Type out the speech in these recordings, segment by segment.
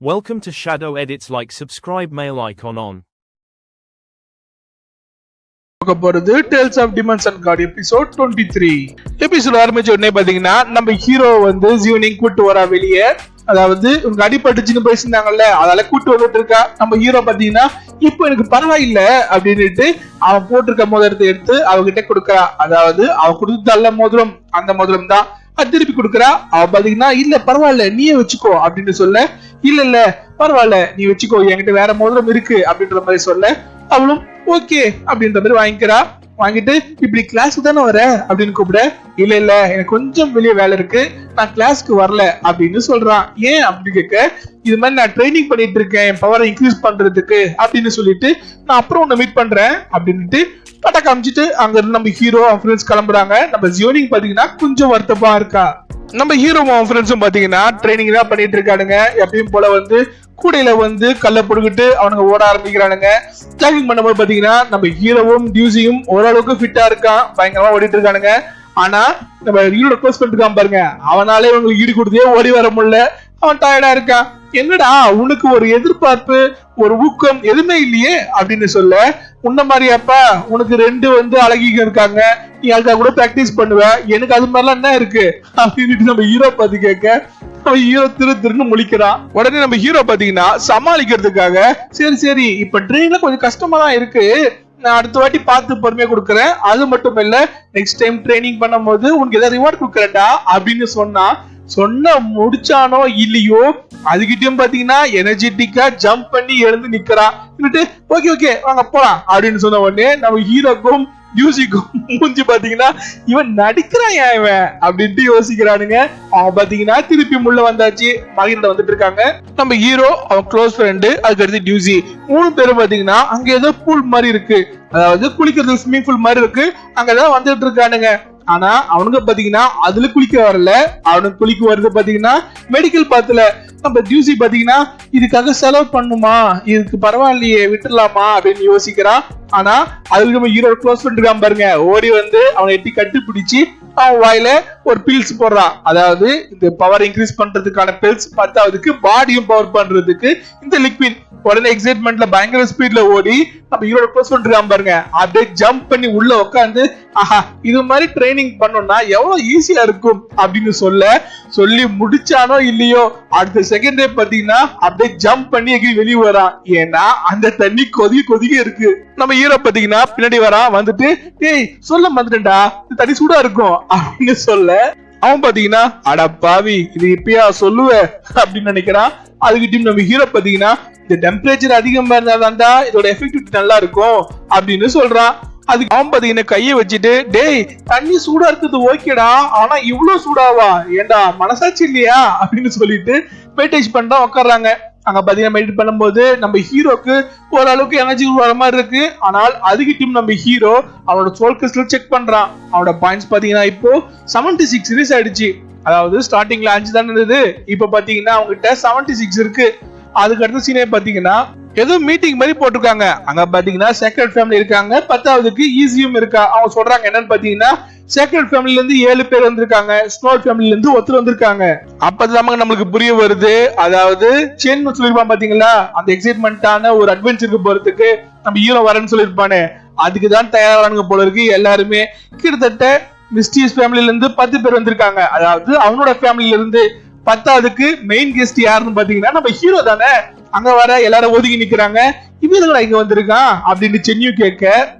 Welcome to Shadow Edits. Like subscribe mail icon on. பார்க்க போறது tales of demons and gods episode twenty three episode ஆரம்பிச்ச உடனே பாத்தீங்கன்னா நம்ம ஹீரோ வந்து ஜீவனையும் கூட்டு வரா வெளியே. அதாவது உனக்கு அடிபட்டுச்சுன்னு பேசியிருந்தாங்கல்ல அதால கூட்டு வந்துட்டு இருக்கா. நம்ம ஹீரோ பாத்தீங்கன்னா இப்போ எனக்கு பரவாயில்ல அப்படின்னுட்டு அவன் போட்டிருக்க மோதிரத்தை எடுத்து அவகிட்ட கொடுக்கறா. அதாவது அவன் கொடுத்து தள்ள மோதிரம். அந்த மோதிரம் தான் திருப்பி கொடுக்குறா? அவ பாத்தீங்கன்னா இல்ல பரவாயில்ல நீயே வச்சுக்கோ அப்படின்னு சொல்ல இல்ல இல்ல பரவாயில்ல நீ வச்சுக்கோ என்கிட்ட வேற மோதிரம் இருக்கு அப்படின்ற மாதிரி சொல்ல அவளும் ஓகே அப்படின்ற மாதிரி வாங்கிக்கிறா. வாங்கிட்டு இப்படி கிளாஸ்க்கு தானே வர? அப்படின்னு கூப்பிட இல்ல இல்ல எனக்கு கொஞ்சம் வெளியே வேலை இருக்கு நான் கிளாஸ்க்கு வரல அப்படின்னு சொல்றான் ஏன்? அப்படின்னு கேட்க இது மாதிரி நான் ட்ரைனிங் பண்ணிட்டு இருக்கேன் என் பவரை இன்க்ரீஸ் பண்றதுக்கு அப்படின்னு சொல்லிட்டு நான் அப்புறம் உன்னை மீட் பண்றேன் அப்படின்ட்டு பட்டா காமிச்சிட்டு அங்க இருந்து நம்ம ஹீரோ அவன் ஃப்ரெண்ட்ஸ் கிளம்புறாங்க. நம்ம ஜியோனிங் பாத்தீங்கன்னா கொஞ்சம் வருத்தமா இருக்கா? நம்ம ஹீரோவும் அவன் ஃப்ரெண்ட்ஸும் பாத்தீங்கன்னா ட்ரைனிங் தான் பண்ணிட்டு இருக்கானுங்க. எப்பயும் போல வந்து கூடையில வந்து கல்ல போட்டுக்கிட்டு அவனுங்க ஓட ஆரம்பிக்கிறானுங்க. ஜாகிங் பண்ணும்போது பாத்தீங்கன்னா நம்ம ஹீரோவும் டியூசியும் ஓரளவுக்கு ஃபிட்டா இருக்கான். பயங்கரமா ஓடிட்டு இருக்கானுங்க. ஆனா நம்ம ஈரோட க்ளோஸ் பண்ணிட்டு பாருங்க. அவனாலே இவங்களுக்கு ஈடு கொடுத்தே ஓடி வர முடியல. அவன் டயர்டா இருக்கான் என்னடா உனக்கு ஒரு எதிர்பார்ப்பு ஒரு ஊக்கம் எதுவுமே இல்லையே அப்படின்னு சொல்ல உன்ன மாதிரியாப்பா உனக்கு ரெண்டு வந்து அழகிங்க இருக்காங்க. நீ அதுக்காக கூட ப்ராக்டிஸ் பண்ணுவ. எனக்கு அது மாதிரிலாம் என்ன இருக்கு? அப்படின்ட்டு நம்ம ஹீரோ பார்த்து கேட்க அவன் ஹீரோ திரு திருன்னு முழிக்கிறான். உடனே நம்ம ஹீரோ பாத்தீங்கன்னா சமாளிக்கிறதுக்காக சரி சரி இப்ப ட்ரெயின்ல கொஞ்சம் கஷ்டமா தான் இருக்கு. நான் அடுத்த வாட்டி பார்த்து பொறுமையா கொடுக்குறேன். அது மட்டும் இல்ல நெக்ஸ்ட் டைம் ட்ரைனிங் பண்ணும்போது உனக்கு ஏதாவது ரிவார்ட் கொடுக்குறேன்டா அப்படின்னு சொன்னா சொன்ன முடிச்சானோ இல்லையோ அதுகிட்டயும் பாத்தீங்கன்னா எனர்ஜெட்டிக்கா ஜம்ப் பண்ணி எழுந்து நிக்கிறான் ஓகே ஓகே வாங்க போலாம் அப்படின்னு சொன்ன உடனே நம்ம ஹீரோக்கும் மியூசிக்கும் மூஞ்சி பாத்தீங்கன்னா இவன் நடிக்கிறான் இவன்? அப்படின்ட்டு யோசிக்கிறானுங்க. அவன் பாத்தீங்கன்னா திருப்பி முள்ள வந்தாச்சு. மகிழ்ந்த வந்துட்டு இருக்காங்க. நம்ம ஹீரோ அவன் க்ளோஸ் ஃப்ரெண்டு அதுக்கடுத்து டியூசி. மூணு பேரும் பாத்தீங்கன்னா அங்க ஏதோ பூல் மாதிரி இருக்கு. அதாவது குளிக்கிறது ஸ்விம்மிங் பூல் மாதிரி இருக்கு. அங்கதான் வந்துட்டு இருக்கானுங்க. ஆனா அவனுங்க பாத்தீங்கன்னா அதுல குளிக்க வரல. அவனுக்கு குளிக்க வருது பாத்தீங்கன்னா மெடிக்கல் பாத்துல. நம்ம டியூசி பாத்தீங்கன்னா இதுக்காக செலவு பண்ணுமா? இதுக்கு பரவாயில்லையே விட்டுடலாமா? அப்படின்னு யோசிக்கிறான் ஆனா அதுக்கு நம்ம ஹீரோ க்ளோஸ் பண்ணிருக்கான் பாருங்க. ஓடி வந்து அவனை எட்டி கட்டி பிடிச்சி அவன் வாயில ஒரு பில்ஸ் போடுறான் அதாவது இந்த பவர் இன்க்ரீஸ் பண்றதுக்கான பில்ஸ் பத்தாவதுக்கு பாடியும் பவர் பண்றதுக்கு இந்த லிக்விட் உடனே எக்ஸைட்மெண்ட்ல பயங்கர ஸ்பீட்ல ஓடி நம்ம ஹீரோட க்ளோஸ் பண்ணிருக்காம பாருங்க. அப்படியே ஜம்ப் பண்ணி உள்ள உட்காந்து ஆஹா இது மாதிரி ட்ரைனிங் பண்ணோம்னா எவ்வளவு ஈஸியா இருக்கும்? அப்படின்னு சொல்ல சொல்லி முடிச்சானோ இல்லையோ அடுத்த செகண்ட் டே பாத்தீங்கன்னா அப்படியே ஜம்ப் பண்ணி எங்கேயும் வெளியே வரான். ஏன்னா அந்த தண்ணி கொதிக்க கொதிக்க இருக்கு. நம்ம ஹீரோ பாத்தீங்கன்னா பின்னாடி வரான் வந்துட்டு டேய் சொல்ல மறந்துட்டா இந்த தண்ணி சூடா இருக்கும். அப்படின்னு சொல்ல அவன் பாத்தீங்கன்னா அட பாவி இது இப்பயா சொல்லுவ? அப்படின்னு நினைக்கிறான். அதுக்கிட்டையும் நம்ம ஹீரோ பாத்தீங்கன்னா இந்த டெம்பரேச்சர் அதிகமா இருந்தா தான்டா இதோட எஃபெக்டிவிட்டி நல்லா இருக்கும் அப்படின்னு சொல்றான். அதுக்கு அவன் பாத்தீங்கன்னா கையை வச்சுட்டு டேய் தண்ணி சூடா இருக்குது ஓகேடா ஆனா இவ்வளவு சூடாவா? ஏண்டா மனசாட்சி இல்லையா? அப்படின்னு சொல்லிட்டு மெடிடேஷன் பண்ணா உட்கார்றாங்க. அங்க பாத்தீங்கன்னா மெடிட் பண்ணும்போது நம்ம ஹீரோக்கு ஓரளவுக்கு எனர்ஜி வர மாதிரி இருக்கு. ஆனால் அதுக்கிட்டையும் நம்ம ஹீரோ அவனோட சோல் கிறிஸ்டல் செக் பண்றான். அவனோட பாயிண்ட்ஸ் பாத்தீங்கன்னா இப்போ செவன்டி சிக்ஸ் ரீஸ் ஆயிடுச்சு. அதாவது ஸ்டார்டிங்ல அஞ்சு தான் இருந்தது. இப்போ பாத்தீங்கன்னா அவங்ககிட்ட செவன்டி சிக்ஸ் இருக்கு. அதுக்கு அடுத்த சீனே பாத்தீங்கன்னா ஏதோ மீட்டிங் மாதிரி போட்டிருக்காங்க. அங்க பாத்தீங்கன்னா செக்ரட் ஃபேமிலி இருக்காங்க. பத்தாவதுக்கு ஈஸியும் இருக்கா? அவங்க சொல்றாங்க என்னன்னு பாத்தீங்கன்னா சேக்ரட் ஃபேமிலில இருந்து ஏழு பேர் வந்திருக்காங்க. ஸ்னோல் ஃபேமிலில இருந்து ஒருத்தர் வந்திருக்காங்க. அப்பதான் நம்மளுக்கு புரிய வருது. அதாவது சென் சொல்லிருப்பான் பாத்தீங்களா? அந்த எக்ஸைட்மெண்ட்டான ஒரு அட்வென்ச்சருக்கு போறதுக்கு நம்ம ஹீரோ வரேன்னு சொல்லிருப்பானே. அதுக்கு தான் தயாரானுங்க போல இருக்கு. எல்லாருமே கிட்டத்தட்ட மிஸ்டியஸ் ஃபேமிலில இருந்து பத்து பேர் வந்திருக்காங்க. அதாவது அவனோட ஃபேமிலில இருந்து பத்தாவதுக்கு மெயின் கெஸ்ட் யாருன்னு பாத்தீங்கன்னா நம்ம ஹீரோ தானே. அங்க வர எல்லாரும் ஒதுங்கி நிக்கிறாங்க. இவங்க இங்க வந்திருக்கான்? அப்படின்னு சென்னியும் கேட்க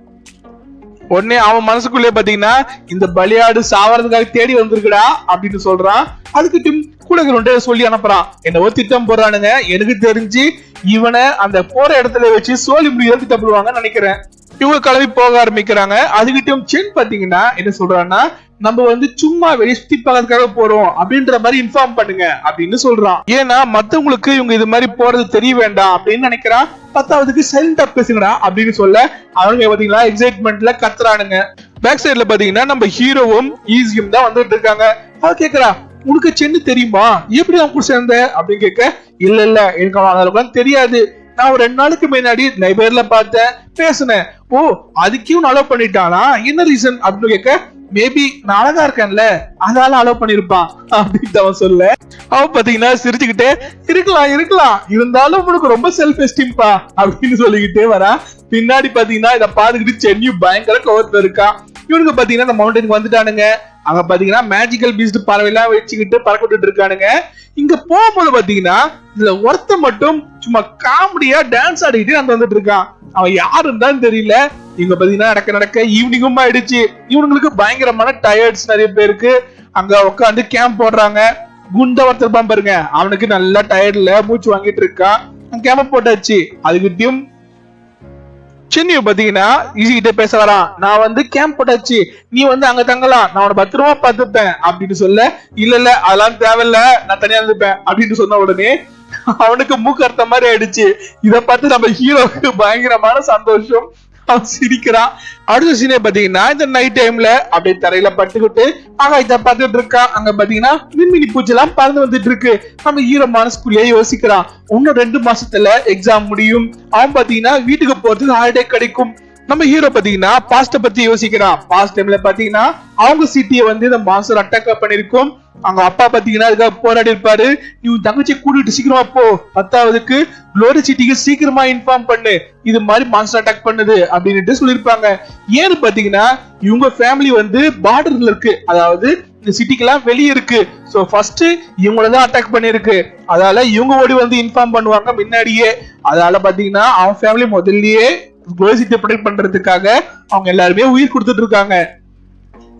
உடனே அவன் மனசுக்குள்ளே பாத்தீங்கன்னா இந்த பலியாடு சாவறதுக்காக தேடி வந்திருக்குடா அப்படின்னு சொல்றான். அதுக்கு டிம் கூட சொல்லி அனுப்புறான். என்னவோ திட்டம் போடுறானுங்க. எனக்கு தெரிஞ்சு இவனை அந்த போற இடத்துல வச்சு சோழி முடியாது திட்டம் நினைக்கிறேன். இவங்க கிளம்பி போக ஆரம்பிக்கிறாங்க. அதுகிட்டயும் சென் பாத்தீங்கன்னா என்ன சொல்றான்னா நம்ம வந்து சும்மா வெளியே சுத்தி பார்க்கறதுக்காக போறோம் அப்படின்ற மாதிரி இன்ஃபார்ம் பண்ணுங்க அப்படின்னு சொல்றான். ஏன்னா மத்தவங்களுக்கு இவங்க இது மாதிரி போறது தெரிய வேண்டாம் அப்படின்னு நினைக்கிறான் பத்தாவதுக்கு சைலண்டா பேசுங்கடா அப்படின்னு சொல்ல அவங்க பாத்தீங்களா எக்ஸைட்மெண்ட்ல கத்துறானுங்க. பேக் சைட்ல பாத்தீங்கன்னா நம்ம ஹீரோவும் ஈஸியும் தான் வந்துட்டு இருக்காங்க. அவ கேக்குறா உனக்கு சென்னு தெரியுமா? எப்படி அவன் கூட சேர்ந்த? அப்படின்னு கேட்க இல்ல இல்ல எனக்கு அவன் அதெல்லாம் தெரியாது. நான் ஒரு ரெண்டு நாளுக்கு முன்னாடி லைப்ரரியில பார்த்தேன் பேசினேன். ஓ அதுக்கும் அலோவ் பண்ணிட்டானா? என்ன ரீசன் அப்படின்னு கேட்க மேபி நான் அழகா இருக்கேன்ல அதால அலோவ் பண்ணிருப்பான் அப்படின்னு அவன் சொல்ல. அவன் பாத்தீங்கன்னா சிரிச்சுக்கிட்டே இருக்கலாம் இருக்கலாம். இருந்தாலும் உனக்கு ரொம்ப செல்ஃப் எஸ்டீம்பா அப்படின்னு சொல்லிக்கிட்டே வரா. பின்னாடி பாத்தீங்கன்னா இத பாத்துக்கிட்டு சென்னி பயங்கர கோவத்துல இருக்கான் இவனுக்கு பாத்தீங்கன்னா இந்த மவுண்டனுக்கு வந்துட்டானுங்க. அங்க பாத்தீங்கன்னா மேஜிக்கல் பீஸ்ட் பறவைலாம் வச்சுக்கிட்டு பறக்க விட்டுட்டு இருக்கானுங்க. இங்க போகும்போது பாத்தீங்கன்னா இதுல ஒருத்த மட்டும் சும்மா காமெடியா டான்ஸ் ஆடிக்கிட்டு அங்க வந்துட்டு இருக்கான். அவன் யாருன்னு தான் தெரியல. இவங்க பாத்தீங்கன்னா நடக்க நடக்க ஈவினிங்கும் ஆயிடுச்சு. இவனுங்களுக்கு பயங்கரமான டயர்ட்ஸ் நிறைய பேருக்கு. அங்க உட்காந்து கேம்ப் போடுறாங்க. குண்ட ஒருத்தர் பாருங்க. அவனுக்கு நல்லா டயர்ட்ல மூச்சு வாங்கிட்டு இருக்கான். கேம்ப் போட்டாச்சு. அதுக்கிட்டயும் சின்னிய பாத்தீங்கன்னா ஈஸி கிட்ட பேச வரான். நான் வந்து கேம்ப் போட்டாச்சு. நீ வந்து அங்க தங்கலாம். நான் உன பத்திரமா பார்த்துப்பேன். அப்படின்னு சொல்ல இல்ல இல்ல அதெல்லாம் தேவையில்ல. நான் தனியா இருந்துப்பேன். அப்படின்னு சொன்ன உடனே அவனுக்கு மூக்கர்த்த மாதிரி ஆயிடுச்சு. இத பார்த்து நம்ம ஹீரோவுக்கு பயங்கரமான சந்தோஷம். அவன் சிரிக்கிறான். அடுத்த சீனே பாத்தீங்கன்னா இந்த நைட் டைம்ல அப்படியே தரையில பட்டுக்கிட்டு ஆகாயத்தை பார்த்துட்டு இருக்கான். அங்க பாத்தீங்கன்னா மின்மினி பூச்செல்லாம் பறந்து வந்துட்டு இருக்கு. நம்ம ஹீரோ மனசுக்குள்ளேயே யோசிக்கிறான். இன்னும் ரெண்டு மாசத்துல எக்ஸாம் முடியும். அவன் பாத்தீங்கன்னா வீட்டுக்கு போறதுக்கு ஹாலிடே கிடைக்கும். நம்ம ஹீரோ பாத்தீங்கன்னா பாஸ்ட பத்தி யோசிக்கிறான் பாஸ்ட் டைம்ல பாத்தீங்கன்னா அவங்க சிட்டியை வந்து இந்த மாஸ்டர் அட்டாக் பண்ணிருக்கும். அவங்க அப்பா பாத்தீங்கன்னா அதுக்காக போராடி இருப்பாரு. நீ உன் தங்கச்சி கூட்டிட்டு சீக்கிரமா போ. பத்தாவதுக்கு குளோரி சிட்டிக்கு சீக்கிரமா இன்ஃபார்ம் பண்ணு. இது மாதிரி மான்ஸ்டர் அட்டாக் பண்ணுது அப்படின்ட்டு சொல்லியிருப்பாங்க. ஏன்னு பாத்தீங்கன்னா இவங்க ஃபேமிலி வந்து பார்டர்ல இருக்கு. அதாவது இந்த சிட்டிக்கெல்லாம் வெளியே இருக்கு. ஸோ ஃபர்ஸ்ட் இவங்கள தான் அட்டாக் பண்ணிருக்கு அதால இவங்க ஓடி வந்து இன்ஃபார்ம் பண்ணுவாங்க முன்னாடியே. அதால பாத்தீங்கன்னா அவன் ஃபேமிலி முதல்லயே குளோரி ப்ரொடெக்ட் பண்றதுக்காக அவங்க எல்லாருமே உயிர் கொடுத்துட்டு இருக்காங்க.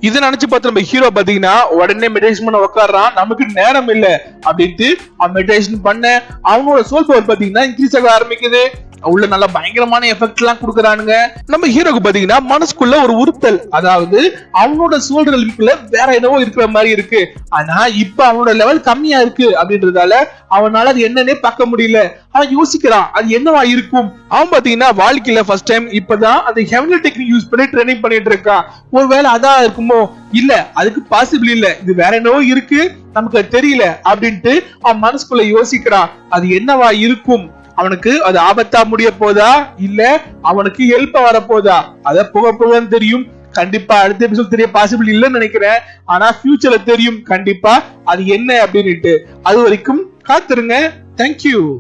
இதை நினைச்சு பார்த்து நம்ம ஹீரோ பாத்தீங்கன்னா உடனே மெடிடேஷன் பண்ண உட்காடுறான் நமக்கு நேரம் இல்ல. அப்படின்ட்டு அவன் மெடிடேஷன் பண்ண அவனோட சோல் பவர் பாத்தீங்கன்னா இன்க்ரீஸ் ஆக ஆரம்பிக்குது. உள்ள நல்ல பயங்கரமான எஃபெக்ட் எல்லாம் கொடுக்குறானுங்க. நம்ம ஹீரோக்கு பாத்தீங்கன்னா மனசுக்குள்ள ஒரு உறுத்தல். அதாவது அவனோட சோல் லிம்ப்ல வேற என்னவோ இருக்கிற மாதிரி இருக்கு. ஆனா இப்ப அவனோட லெவல் கம்மியா இருக்கு அப்படின்றதால அவனால அது என்னன்னே பார்க்க முடியல. அவன் யோசிக்கிறான் அது என்னவா இருக்கும்? அவன் பாத்தீங்கன்னா வாழ்க்கையில ஃபர்ஸ்ட் டைம் இப்பதான் அந்த ஹெவனல் டெக்னிக் யூஸ் பண்ணி ட்ரைனிங் பண்ணிட்டு இருக்கான். ஒருவேளை அதான் இருக்குமோ? இல்ல அதுக்கு பாசிபிள் இல்ல. இது வேற என்னவோ இருக்கு நமக்கு தெரியல அப்படின்ட்டு அவன் மனசுக்குள்ள யோசிக்கிறான். அது என்னவா இருக்கும்? அவனுக்கு அது ஆபத்தா முடிய போதா? இல்ல அவனுக்கு ஹெல்ப் வரப்போதா அத புக புகன்னு தெரியும். கண்டிப்பா அடுத்த எபிசோட் தெரிய பாசிபிள் இல்லைன்னு நினைக்கிறேன். ஆனா ஃபியூச்சர்ல தெரியும். கண்டிப்பா அது என்ன அப்படின்னுட்டு. அது வரைக்கும் காத்துருங்க. தேங்க்யூ